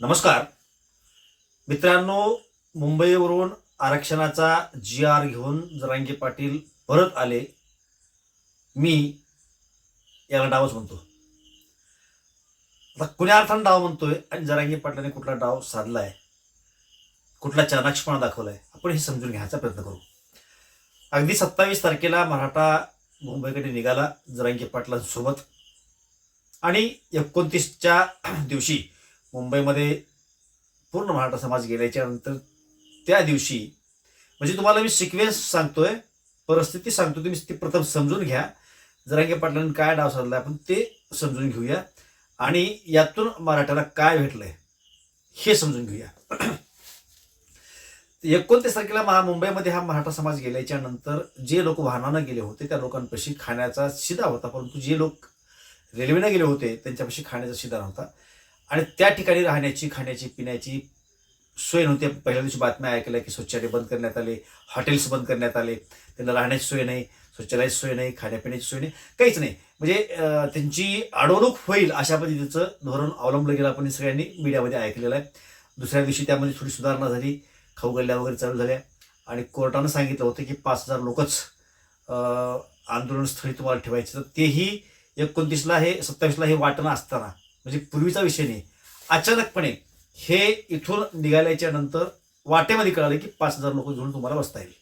नमस्कार. मित्रांनो मुंबईवरून आरक्षणाचा जी आर घेऊन जरांगे पाटील परत आले. मी याला डावच म्हणतो. आता कुण्या अर्थानं डाव म्हणतोय आणि जरांगे पाटलाने कुठला डाव साधलाय? कुठला चाणाक्षपणा दाखवलाय? आपण हे समजून घ्यायचा प्रयत्न करू. अगदी सत्तावीस तारखेला मराठा मुंबईकडे निघाला जरांगे पाटलांसोबत. आणि एकोणतीसच्या दिवशी मुंबईमध्ये पूर्ण मराठा समाज गेल्याच्यानंतर त्या दिवशी म्हणजे तुम्हाला मी सिक्वेन्स सांगतोय परिस्थिती सांगतो तुम्ही ती प्रथम समजून घ्या. जरांगे पाटलांनी काय डाव साधला आपण ते समजून घेऊया. आणि यातून मराठ्याला काय भेटलंय हे समजून घेऊया. एकोणतीस तारखेला महा मुंबईमध्ये हा मराठा समाज गेल्याच्यानंतर जे लोक वाहनानं गेले होते त्या लोकांपाशी खाण्याचा शिदा होता. परंतु जे लोक रेल्वेनं गेले होते त्यांच्यापाशी खाण्याचा शिदा नव्हता. आणि त्या ठिकाणी राहण्याची खाण्याची पिण्याची सोय नव्हती. पहिल्या दिवशी बातम्या ऐकल्या की शौचालय बंद करण्यात आले हॉटेल्स बंद करण्यात आले. त्यांना राहण्याची सोय नाही शौचालयाची सोय नाही खाण्यापिण्याची सोय नाही काहीच नाही. म्हणजे त्यांची अडवणूक होईल अशा पद्धतीचं धोरण अवलंबलं गेलं आपण सगळ्यांनी मीडियामध्ये ऐकलेलं आहे. दुसऱ्या दिवशी त्यामध्ये थोडी सुधारणा झाली खाऊ गल्ल्या वगैरे चालू झाल्या. आणि कोर्टानं सांगितलं होतं की पाच हजार लोकच आंदोलनस्थळी तुम्हाला ठेवायचे. तर तेही एकोणतीसला हे सत्तावीसला हे वाटणं असताना म्हणजे पूर्वीचा विषय नाही. अचानकपणे हे इथून निघाल्याच्या नंतर वाटेमध्ये कळालं की पाच हजार लोक घेऊन तुम्हाला बसता येईल.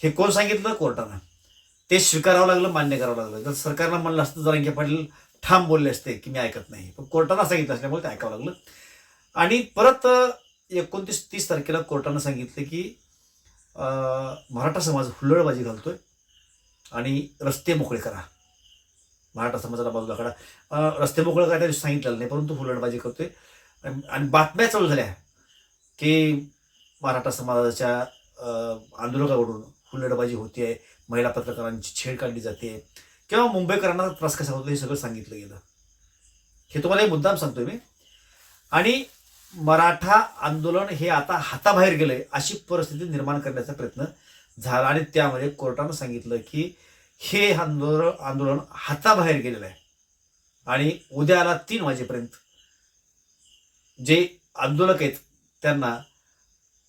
हे कोण सांगितलं? कोर्टानं. ते स्वीकारावं लागलं मान्य करावं लागलं. जर सरकारनं म्हणलं असतं जरांगे पाटील ठाम बोलले असते की मी ऐकत नाही. पण कोर्टानं सांगितलं असल्यामुळे ते ऐकावं लागलं. आणि परत एकोणतीस तीस तारखेला कोर्टानं सांगितलं की मराठा समाज हुल्लडबाजी घालतोय आणि रस्ते मोकळे करा. मराठा समाजाला बाजूला काढा. रस्ते मोकळं काय त्या सांगितलेलं नाही परंतु हुल्लडबाजी करतोय. आणि आणि बातम्या चालू झाल्या की मराठा समाजाच्या अं, आंदोलकाकडून हुल्लडबाजी आहे महिला पत्रकारांची छेड काढली जाते किंवा मुंबईकरांना त्रास कसा होतो हे सगळं सांगितलं गेलं. हे तुम्हाला एक मुद्दाम सांगतोय मी. आणि मराठा आंदोलन हे आता हाताबाहेर गेलंय अशी परिस्थिती निर्माण करण्याचा प्रयत्न झाला. आणि त्यामध्ये कोर्टानं सांगितलं की हे आंदोलन आंदोलन हाताबाहेर गेलेलं आहे. आणि उद्याला तीन वाजेपर्यंत जे आंदोलक आहेत त्यांना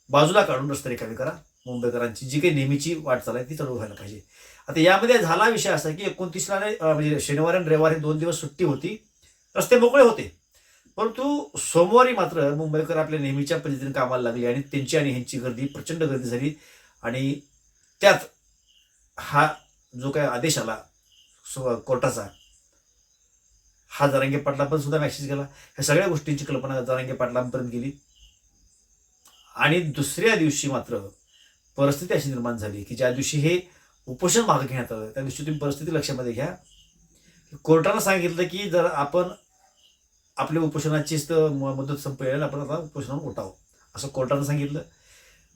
बाजूला काढून रस्ते रिकामी करा. मुंबईकरांची जी काही नेहमीची वाटचाल आहे ती चालू व्हायला पाहिजे. आता यामध्ये झाला विषय असा की एकोणतीसला म्हणजे शनिवार आणि रविवार हे दोन दिवस सुट्टी होती. रस्ते मोकळे होते. परंतु सोमवारी मात्र मुंबईकर आपल्या नेहमीच्या पद्धतीने कामाला लागले आणि त्यांची आणि ह्यांची गर्दी प्रचंड गर्दी झाली. आणि त्यात हा जो काय आदेश आला सो कोर्टाचा हा जरांगे पाटला पण सुद्धा मॅसेज गेला. ह्या सगळ्या गोष्टींची कल्पना जरांगे पाटलांपर्यंत गेली. आणि दुसऱ्या दिवशी मात्र परिस्थिती अशी निर्माण झाली की ज्या दिवशी हे उपोषण भाग घेण्यात आलं त्या दिवशी तुम्ही परिस्थिती लक्षामध्ये घ्या. कोर्टानं सांगितलं की जर आपण आपल्या उपोषणाचीच मदत म- आपण आता उपोषणावर उठावं असं कोर्टानं सांगितलं.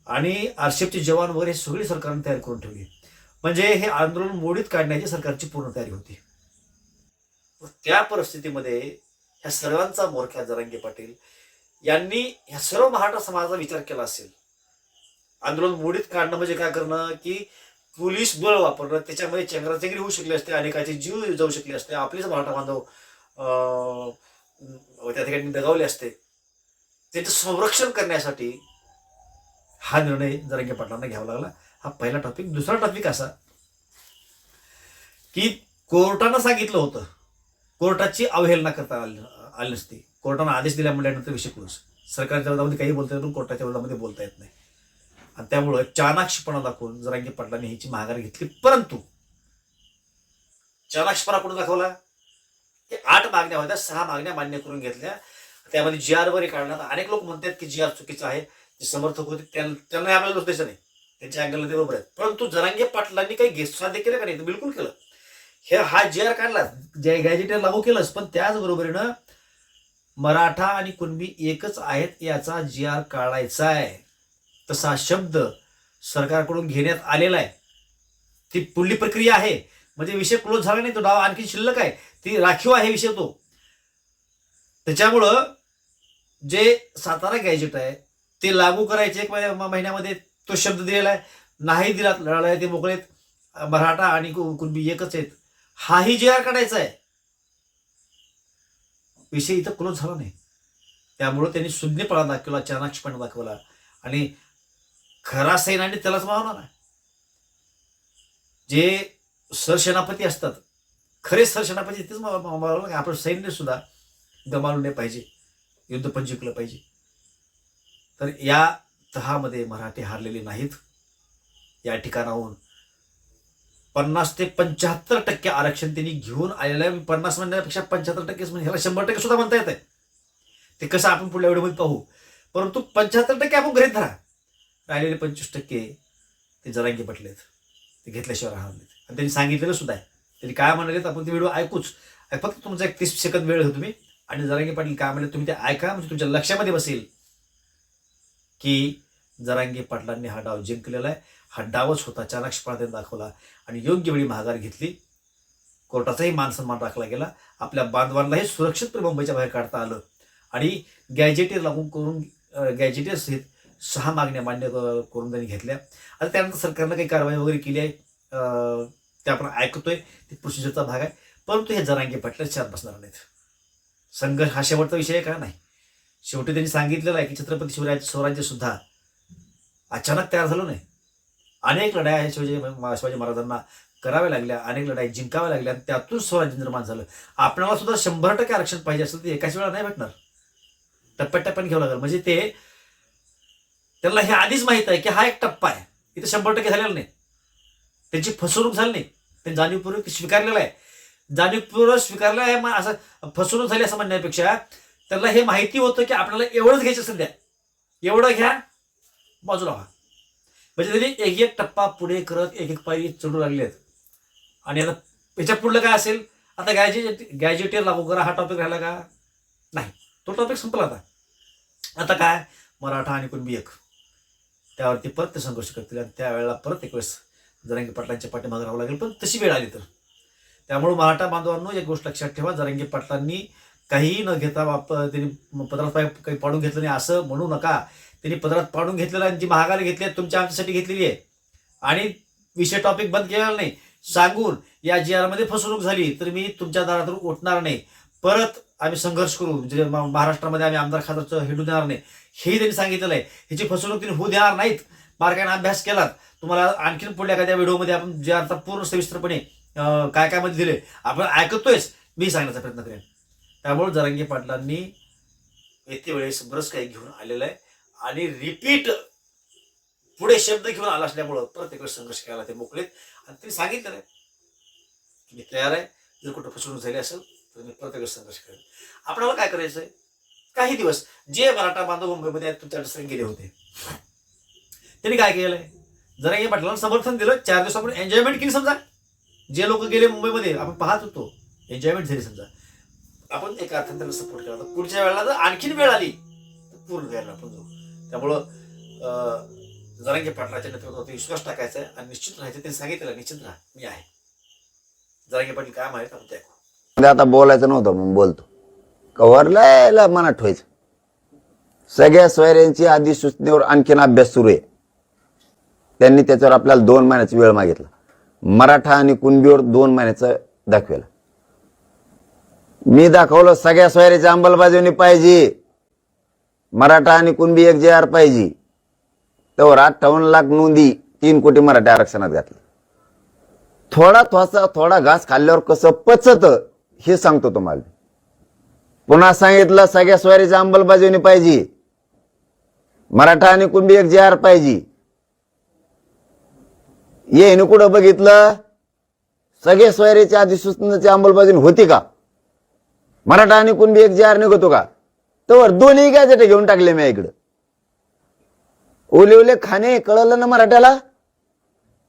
आणि आरशेफचे जवान वगैरे सगळी सरकारने तयार करून ठेवली. म्हणजे हे आंदोलन मोडीत काढण्याची सरकारची पूर्ण तयारी होती. त्या परिस्थितीमध्ये ह्या सर्वांचा मोरख्या जरांगे पाटील यांनी ह्या सर्व मराठा समाजाचा विचार केला असेल. आंदोलन मोडीत काढणं म्हणजे काय करणं? की पोलीस बळ वापरणं. त्याच्यामध्ये चेंगराचेंगरी होऊ शकली असते अनेकाचे जीव जाऊ शकले असते. आपलेच मराठा बांधव त्या ठिकाणी दगावले असते. त्यांचं संरक्षण करण्यासाठी हा निर्णय जरांगे पाटलांना घ्यावा लागला. हा पहिला टॉपिक दुसरा टॉपिक असा की कोर्टानं सांगितलं होतं. कोर्टाची अवहेलना करता आली आली नसती. कोर्टानं आदेश दिल्या म्हटल्यानंतर विषय क्लोज सरकारच्या विरोधामध्ये काही बोलता येत पण कोर्टाच्या विरोधामध्ये बोलता येत नाही. आणि त्यामुळं चाणाक्षपणा दाखवून जरांगी पाटलांनी ह्याची माघार घेतली. परंतु चाणाक्षपणा कुठं दाखवला? की आठ मागण्या होत्या सहा मागण्या मान्य करून घेतल्या. त्यामध्ये जी आर वगैरे काढण्यात अनेक लोक म्हणतात की जी आर चुकीचं आहे. जे समर्थक होते त्यां- त्यांना आपल्याला दोष नाही. त्यांच्या अँगलला ते बरोबर आहे परंतु जरांगे पाटलांनी काही घेत साध्य केलं का नाही? बिलकुल केलं. हे हा जी आर काढला जे गॅजेटर लागू केलंच पण त्याचबरोबरीनं मराठा आणि कुणबी एकच आहेत याचा जी आर काढायचा आहे. तसा शब्द सरकारकडून घेण्यात आलेला आहे. ती पुढली प्रक्रिया आहे. म्हणजे विषय क्लोज झाला नाही तो डाव आणखी शिल्लक आहे. ती राखीव आहे विषय तो. त्याच्यामुळं जे सातारा गॅजेट आहे ते लागू करायचे एक महिन्यामध्ये तो शब्द दिलेला आहे. नाही दिला लढाय ते मोकळेत मराठा आणि कुणबी एकच आहेत. हाही जे आर काढायचा आहे. विषय इथं क्लोज झाला नाही. त्यामुळं त्यांनी शून्यपणा दाखवला चाणाक्षपणा दाखवला. आणि खरा सैन्याने त्यालाच मावणार आहे. जे सरसेनापती असतात खरे सरसेनापती तेच मावलं आपण सैन्य सुद्धा गमावलं नाही पाहिजे. युद्ध पण जिंकलं पाहिजे. तर या दहामध्ये मराठी हारलेले नाहीत. या ठिकाणाहून पन्नास ते पंच्याहत्तर टक्के आरक्षण त्यांनी घेऊन आलेलं आहे. पन्नास म्हणण्यापेक्षा पंच्याहत्तर टक्केच म्हणजे ह्याला शंभर टक्के सुद्धा म्हणता येत आहे ते कसं आपण पुढल्या व्हिडिओमध्ये पाहू. परंतु पंच्याहत्तर टक्के आपण गृहीत धरा. राहिलेले पंचवीस टक्के ते जरांगी पटलेत. ते घेतल्याशिवाय राहणार आणि त्यांनी सांगितलेलं सुद्धा आहे. त्यांनी काय म्हणाले आपण ते व्हिडिओ ऐकूच. फक्त तुमचा एक तीस सेकंद वेळ होतो तुम्ही. आणि जरांगी पाटील काय म्हणले तुम्ही ते ऐका. म्हणजे तुमच्या लक्षामध्ये बसेल. की जरांगी पाटलांनी हा डाव जिंकलेला आहे. हा डावच होता चाणाक्षपणा त्यांनी दाखवला. आणि योग्य वेळी माघार घेतली. कोर्टाचाही मान सन्मान राखला गेला. आपल्या बांधवांनाही सुरक्षितपणे मुंबईच्या बाहेर काढता आलं. आणि गॅजेटे लागू करून गॅजेटेर सहित सहा मागण्या मान्य करून त्यांनी घेतल्या. आता त्यानंतर सरकारनं काही कारवाई वगैरे केली आहे. ते आपण ऐकतोय. ते प्रोसिजरचा भाग आहे. परंतु हे जरांगी पाटल्या शांत बसणार नाहीत. संघर्ष हा शेवटचा विषय आहे का? नाही. शेवटी त्यांनी सांगितलेलं आहे की छत्रपती शिवराज स्वराज्य सुद्धा अचानक तयार झालं नाही. अनेक लढाया शिवाजी शिवाजी महाराजांना कराव्या लागल्या अनेक लढाई जिंकाव्या लागल्या आणि त्यातून स्वराज्य निर्माण झालं. आपल्याला सुद्धा शंभर टक्के आरक्षण पाहिजे असेल ते एकाच वेळा नाही भेटणार. टप्प्याटप्प्याने घ्यावं लागेल. म्हणजे ते त्यांना हे आधीच माहीत आहे की हा एक टप्पा आहे. इथं शंभर टक्के झालेला नाही. त्यांची फसवणूक झाली नाही. त्यांनी जाणीवपूर्वक स्वीकारलेलं आहे. जाणीवपूर्वक स्वीकारलं आहे मग असं फसवणूक झाली असं म्हणण्यापेक्षा त्याला हे माहिती होतं की आपल्याला एवढंच घ्यायचं सध्या एवढं घ्या बाजूला व्हा. म्हणजे त्यांनी एक एक टप्पा पुढे करत एक एक पायरी चढू लागलेत. आणि आता याच्या पुढलं काय असेल? आता गॅजेट गॅजेटियर लागू करा हा टॉपिक राहिला का? नाही. तो टॉपिक संपला आता. आता काय? मराठा आणि कुणबी एक. त्यावरती परत ते संघर्ष करतील आणि त्यावेळेला परत एक वेळेस जरांगी पाटलांच्या पाठीमागे राहावं लागेल. पण तशी वेळ आली तर. त्यामुळे मराठा बांधवांनो एक गोष्ट लक्षात ठेवा. जरांगी पाटलांनी काहीही न घेता बाप त्यांनी पदरात पाय काही पाडून घेतलं नाही असं म्हणू नका. त्यांनी पदरात पाडून घेतलेलं आणि जी महागारी घेतली आहे तुमच्या आमच्यासाठी घेतलेली आहे. आणि विषय टॉपिक बंद केलेला नाही. सांगून या जी आरमध्ये फसवणूक झाली तर मी तुमच्या दारातून उठणार नाही. परत आम्ही संघर्ष करू म्हणजे महाराष्ट्रामध्ये आम्ही आमदार खासदारचं हिडू देणार नाही. हेही त्यांनी सांगितलेलं आहे. ह्याची फसवणूक त्यांनी होऊ देणार नाहीत. बारकाईने अभ्यास केलात. तुम्हाला आणखीन पुढल्या एखाद्या व्हिडिओमध्ये आपण जे आता पूर्ण सविस्तरपणे काय काय मध्ये दिले आपण ऐकतोयच. मी सांगण्याचा प्रयत्न करेन. त्यामुळे जरांगी पाटलांनी येते वेळेस बरंच काही घेऊन आलेलं आहे. आणि रिपीट पुढे शब्द घेऊन आला असल्यामुळं प्रत्येक वेळेस संघर्ष करायला ते मोकळेत. आणि त्यांनी सांगितलेलं आहे की मी तयार आहे. जर कुठं फसवणूक झाली असेल तर मी प्रत्येक वेळेस संघर्ष करेन आपल्याला काय करायचं आहे काही दिवस जे मराठा बांधव मुंबईमध्ये आहेत तुमच्या दुसरे गेले होते. त्यांनी काय केलंय? जरा हे पाटलांना समर्थन दिलं. चार दिवस आपण एन्जॉयमेंट केली समजा. जे लोक गेले मुंबईमध्ये आपण पाहत होतो. एन्जॉयमेंट झाली समजा. आपण एका अर्थाने त्यांना सपोर्ट केला. तर पुढच्या वेळेला जर आणखीन वेळ आली तर पूर्ण वेळेला आपण जाऊ. त्यामुळं अं, जरांगे पाटलाच्या नेतृत्वात विश्वास टाकायचा आहे आणि निश्चित राहायचं त्यांनी सांगितलं निश्चित राहा. मी आहे. जरांगे पाटील काय माहीत आपण ते ऐकू. म्हणजे आता बोलायचं नव्हतं मग बोलतो. कव्हरला मनात ठेवायचं. सगळ्या सोयऱ्यांची आधी सूचनेवर आणखीन अभ्यास सुरू आहे. त्यांनी त्याच्यावर आपल्याला दोन महिन्याचा वेळ मागितला. मराठा आणि कुणबीवर दोन महिन्याचं दाखवेला. मी दाखवलं सगळ्या सोयरीची अंमलबजावणी पाहिजे. मराठा आणि कुणबी एक जे आर पाहिजे. तेव्हा अठ्ठावन्न लाख नोंदी तीन कोटी मराठी आरक्षणात घातले. थोडा थोसा थोडा घास खाल्ल्यावर कसं पचत हे सांगतो तुम्हाला. पुन्हा सांगितलं सगळ्या सोयरीची अंमलबजावणी पाहिजे. मराठा आणि कुणबी एक जे आर पाहिजे. येईन कुठं बघितलं? सगळे स्वारीच्या अधिसूचनेची अंमलबजावणी होती का? मराठा आणि कुणबी एक जे आर निघतो का? तर दोन्ही गॅजेट घेऊन टाकले मी इकडं. ओले ओले खाणे कळलं ना मराठ्याला?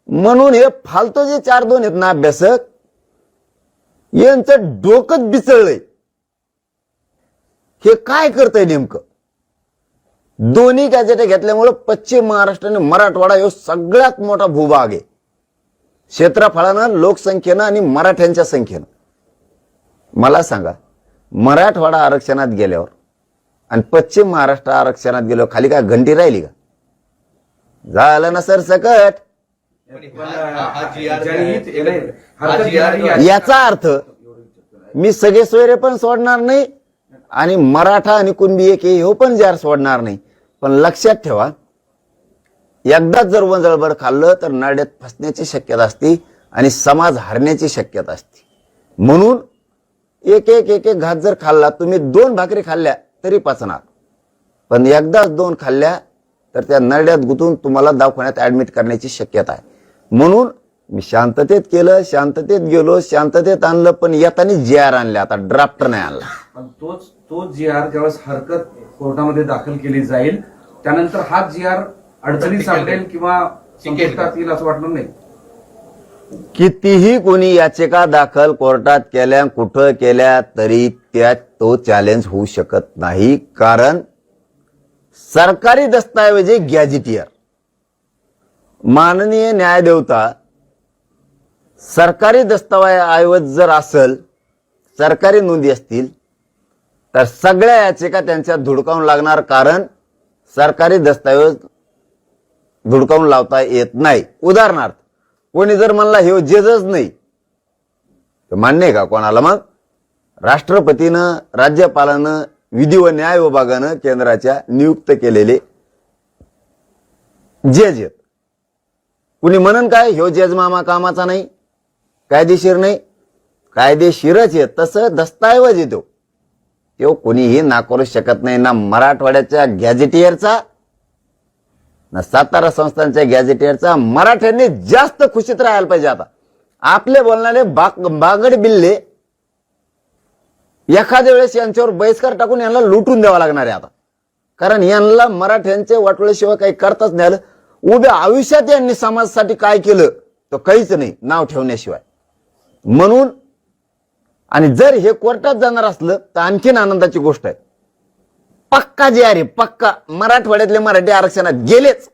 म्हणून हे फालतू जे चार दोन आहेत ना अभ्यासक यांचं डोकंच बिचळलंय हे काय करतंय नेमकं? दोन्ही गॅजेट घेतल्यामुळं पश्चिम महाराष्ट्र आणि मराठवाडा हे सगळ्यात मोठा भूभाग आहे. क्षेत्रफळानं लोकसंख्येनं आणि मराठ्यांच्या संख्येनं. मला सांगा मराठवाडा आरक्षणात गेल्यावर आणि पश्चिम महाराष्ट्र आरक्षणात गेल्यावर खाली काय घंटी राहिली का? झालं ना सर सकट याचा अर्थ मी सगळे सोयरे पण सोडणार नाही आणि मराठा आणि कुणबी एक हे पण जार सोडणार नाही. पण लक्षात ठेवा एकदाच जर वंजळभर खाल्लं तर नाड्यात फसण्याची शक्यता असते आणि समाज हरण्याची शक्यता असते. म्हणून एक एक एक एक घात जर खाल्ला तुम्ही दोन भाकरी खाल्ल्या तरी पचणार. पण एकदाच दोन खाल्ल्या तर त्या नरड्यात गुंतून तुम्हाला दवाखान्यात ऍडमिट करण्याची शक्यता आहे. म्हणून मी शांततेत केलं शांततेत गेलो शांततेत आणलं पण येताना जे आर आणले आता ड्राफ्ट नाही आणला. पण तोच तो जी आर ज्यावेळेस हरकत कोर्टामध्ये दाखल केली जाईल त्यानंतर हा जी आर अडचणीत सापडेल किंवा येईल असं वाटणार नाही? कितीही कोणी याचिका दाखल कोर्टात केल्या कुठं केल्या तरी त्यात तो चॅलेंज होऊ शकत नाही. कारण सरकारी दस्ताऐवजे गॅजिटियर माननीय न्यायदेवता सरकारी दस्तऐवज जर असेल सरकारी नोंदी असतील तर सगळ्या याचिका त्यांच्या धुडकावून लागणार कारण सरकारी दस्तऐवज धुडकावून लावता येत नाही. उदाहरणार्थ कोणी जर म्हणला हे जेजच नाही. तर मान्य आहे का कोणाला मग? राष्ट्रपतीनं राज्यपालानं विधी व न्याय विभागानं केंद्राच्या नियुक्त केलेले जज आहेत. कुणी म्हणन काय ह्यो जज मामा कामाचा नाही कायदेशीर नाही कायदेशीरच आहे तसं दस्तऐवज येतो तो. कोणीही नाकारू शकत नाही ना मराठवाड्याच्या गॅझेटियरचा ना सातारा संस्थांच्या गॅझेटियरचा मराठ्यांनी जास्त खुशीत राहायला पाहिजे आता. आपले बोलणारे बाग बागड बिल्ले एखाद्या वेळेस यांच्यावर बहिष्कार टाकून यांना लुटून द्यावा लागणार आहे आता. कारण यांना मराठ्यांचे वाटोळ्याशिवाय काही करताच नाही आलं. उभ्या आयुष्यात यांनी समाजासाठी काय केलं तर काहीच नाही नाव ठेवण्याशिवाय. म्हणून आणि जर हे कोर्टात जाणार असलं तर आणखीन आनंदाची गोष्ट आहे. पक्का जे अरे पक्का. मराठवाड्यातले मराठी आरक्षणात गेलेच.